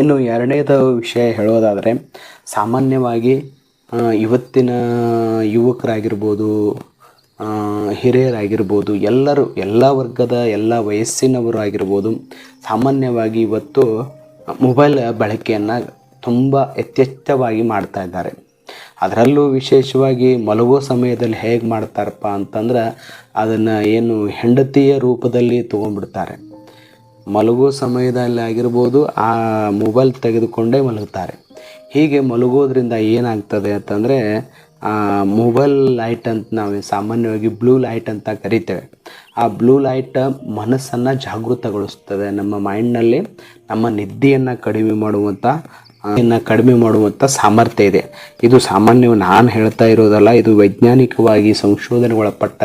ಇನ್ನು ಎರಡನೇದು ವಿಷಯ ಹೇಳೋದಾದರೆ, ಸಾಮಾನ್ಯವಾಗಿ ಇವತ್ತಿನ ಯುವಕರಾಗಿರ್ಬೋದು ಹಿರಿಯರಾಗಿರ್ಬೋದು, ಎಲ್ಲರೂ, ಎಲ್ಲ ವರ್ಗದ, ಎಲ್ಲ ವಯಸ್ಸಿನವರು ಆಗಿರ್ಬೋದು, ಸಾಮಾನ್ಯವಾಗಿ ಇವತ್ತು ಮೊಬೈಲ್ ಬಳಕೆಯನ್ನು ತುಂಬ ಯಥೇಚ್ಛವಾಗಿ ಮಾಡ್ತಾ ಇದ್ದಾರೆ. ಅದರಲ್ಲೂ ವಿಶೇಷವಾಗಿ ಮಲಗೋ ಸಮಯದಲ್ಲಿ ಹೇಗೆ ಮಾಡ್ತಾರಪ್ಪ ಅಂತಂದ್ರೆ, ಅದನ್ನು ಏನು ಹೆಂಡತಿಯ ರೂಪದಲ್ಲಿ ತೊಗೊಂಡ್ಬಿಡ್ತಾರೆ. ಮಲಗೋ ಸಮಯದಲ್ಲಿ ಆಗಿರ್ಬೋದು, ಆ ಮೊಬೈಲ್ ತೆಗೆದುಕೊಂಡೇ ಮಲಗುತ್ತಾರೆ. ಹೀಗೆ ಮಲಗೋದ್ರಿಂದ ಏನಾಗ್ತದೆ ಅಂತಂದರೆ ಮೊಬೈಲ್ ಲೈಟ್ ಅಂತ ನಾವು ಸಾಮಾನ್ಯವಾಗಿ ಬ್ಲೂ ಲೈಟ್ ಅಂತ ಕರಿತೇವೆ. ಆ ಬ್ಲೂ ಲೈಟ್ ಮನಸ್ಸನ್ನು ಜಾಗೃತಗೊಳಿಸ್ತದೆ. ನಮ್ಮ ಮೈಂಡ್ನಲ್ಲಿ ನಮ್ಮ ನಿದ್ದೆಯನ್ನು ಕಡಿಮೆ ಮಾಡುವಂಥ ಇನ್ನು ಕಡಿಮೆ ಮಾಡುವಂಥ ಸಾಮರ್ಥ್ಯ ಇದೆ. ಇದು ಸಾಮಾನ್ಯ ನಾನು ಹೇಳ್ತಾ ಇರೋದಲ್ಲ, ಇದು ವೈಜ್ಞಾನಿಕವಾಗಿ ಸಂಶೋಧನೆಗೊಳಪಟ್ಟ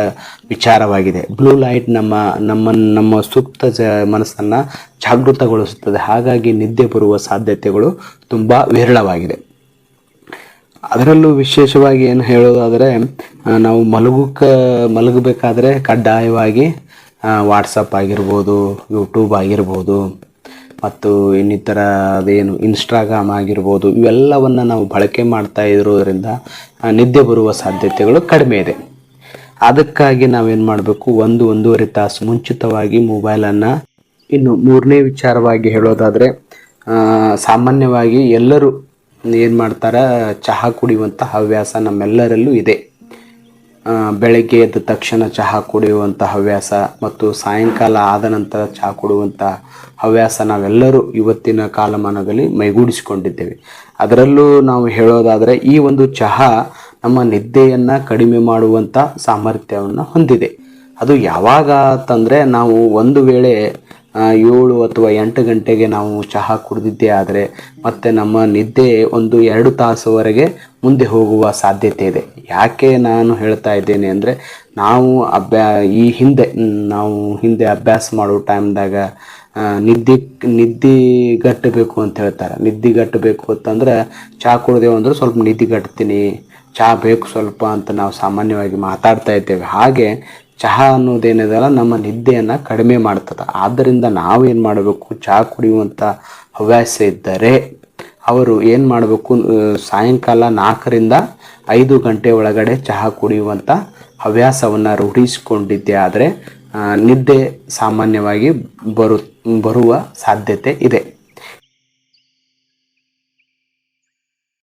ವಿಚಾರವಾಗಿದೆ. ಬ್ಲೂ ಲೈಟ್ ನಮ್ಮ ನಮ್ಮ ನಮ್ಮ ಸುಪ್ತ ಜ, ಮನಸ್ಸನ್ನು ಜಾಗೃತಗೊಳಿಸುತ್ತದೆ. ಹಾಗಾಗಿ ನಿದ್ದೆ ಬರುವ ಸಾಧ್ಯತೆಗಳು ತುಂಬ ವಿರಳವಾಗಿದೆ. ಅದರಲ್ಲೂ ವಿಶೇಷವಾಗಿ ಏನು ಹೇಳೋದಾದರೆ ನಾವು ಮಲಗಕ್ಕೆ ಮಲಗಬೇಕಾದ್ರೆ ಕಡ್ಡಾಯವಾಗಿ ವಾಟ್ಸಪ್ ಆಗಿರ್ಬೋದು ಯೂಟ್ಯೂಬ್ ಆಗಿರ್ಬೋದು ಮತ್ತು ಇನ್ನಿತರ ಅದೇನು ಇನ್ಸ್ಟಾಗ್ರಾಮ್ ಆಗಿರ್ಬೋದು, ಇವೆಲ್ಲವನ್ನು ನಾವು ಬಳಕೆ ಮಾಡ್ತಾ ಇರೋದರಿಂದ ನಿದ್ದೆ ಬರುವ ಸಾಧ್ಯತೆಗಳು ಕಡಿಮೆ ಇದೆ. ಅದಕ್ಕಾಗಿ ನಾವೇನು ಮಾಡಬೇಕು, ಒಂದು ಒಂದೂವರೆ ತಾಸು ಮುಂಚಿತವಾಗಿ ಮೊಬೈಲನ್ನು ಇನ್ನು ಮೂರನೇ ವಿಚಾರವಾಗಿ ಹೇಳೋದಾದರೆ ಸಾಮಾನ್ಯವಾಗಿ ಎಲ್ಲರೂ ಏನು ಮಾಡ್ತಾರೆ, ಚಹಾ ಕುಡಿಯುವಂಥ ಹವ್ಯಾಸ ನಮ್ಮೆಲ್ಲರಲ್ಲೂ ಇದೆ. ಬೆಳಗ್ಗೆ ಎದ್ದ ತಕ್ಷಣ ಚಹಾ ಕುಡಿಯುವಂಥ ಹವ್ಯಾಸ ಮತ್ತು ಸಾಯಂಕಾಲ ಆದ ನಂತರ ಚಹಾ ಕೊಡುವಂಥ ಹವ್ಯಾಸ ನಾವೆಲ್ಲರೂ ಇವತ್ತಿನ ಕಾಲಮಾನದಲ್ಲಿ ಮೈಗೂಡಿಸಿಕೊಂಡಿದ್ದೇವೆ. ಅದರಲ್ಲೂ ನಾವು ಹೇಳೋದಾದರೆ ಈ ಒಂದು ಚಹಾ ನಮ್ಮ ನಿದ್ದೆಯನ್ನು ಕಡಿಮೆ ಮಾಡುವಂಥ ಸಾಮರ್ಥ್ಯವನ್ನು ಹೊಂದಿದೆ. ಅದು ಯಾವಾಗ ಅಂತಂದರೆ ನಾವು ಒಂದು ವೇಳೆ ಏಳು ಅಥವಾ ಎಂಟು ಗಂಟೆಗೆ ನಾವು ಚಹಾ ಕುಡಿದಿದ್ದೇ ಆದರೆ ಮತ್ತೆ ನಮ್ಮ ನಿದ್ದೆ ಒಂದು ಎರಡು ತಾಸುವರೆಗೆ ಮುಂದೆ ಹೋಗುವ ಸಾಧ್ಯತೆ ಇದೆ. ಯಾಕೆ ನಾನು ಹೇಳ್ತಾ ಇದ್ದೇನೆ ಅಂದರೆ ನಾವು ಅಭ್ಯಾ, ಈ ಹಿಂದೆ ನಾವು ಹಿಂದೆ ಅಭ್ಯಾಸ ಮಾಡೋ ಟೈಮ್ದಾಗ ನಿದ್ದೆ, ನಿದ್ದೆಗಟ್ಟಬೇಕು ಅಂತ ಹೇಳ್ತಾರೆ. ನಿದ್ದೆಗಟ್ಟಬೇಕು ಅಂತಂದ್ರೆ ಚಹಾ ಕುಡ್ದೇವು ಅಂದ್ರೆ ಸ್ವಲ್ಪ ನಿದ್ದೆಗಟ್ತೀನಿ, ಚಹಾ ಬೇಕು ಸ್ವಲ್ಪ ಅಂತ ನಾವು ಸಾಮಾನ್ಯವಾಗಿ ಮಾತಾಡ್ತಾ ಇದ್ದೇವೆ. ಹಾಗೆ ಚಹಾ ಅನ್ನೋದೇನಿದೆಯಲ್ಲ ನಮ್ಮ ನಿದ್ದೆಯನ್ನು ಕಡಿಮೆ ಮಾಡ್ತದೆ. ಆದ್ದರಿಂದ ನಾವೇನು ಮಾಡಬೇಕು? ಚಹಾ ಕುಡಿಯುವಂಥ ಹವ್ಯಾಸ ಇದ್ದರೆ ಅವರು ಏನು ಮಾಡಬೇಕು? ಸಾಯಂಕಾಲ ನಾಲ್ಕರಿಂದ ಐದು ಗಂಟೆ ಒಳಗಡೆ ಚಹಾ ಕುಡಿಯುವಂಥ ಹವ್ಯಾಸವನ್ನು ರೂಢಿಸಿಕೊಂಡಿದ್ದೆ. ಆದರೆ ನಿದ್ದೆ ಸಾಮಾನ್ಯವಾಗಿ ಬರು, ಬರುವ ಸಾಧ್ಯತೆ ಇದೆ.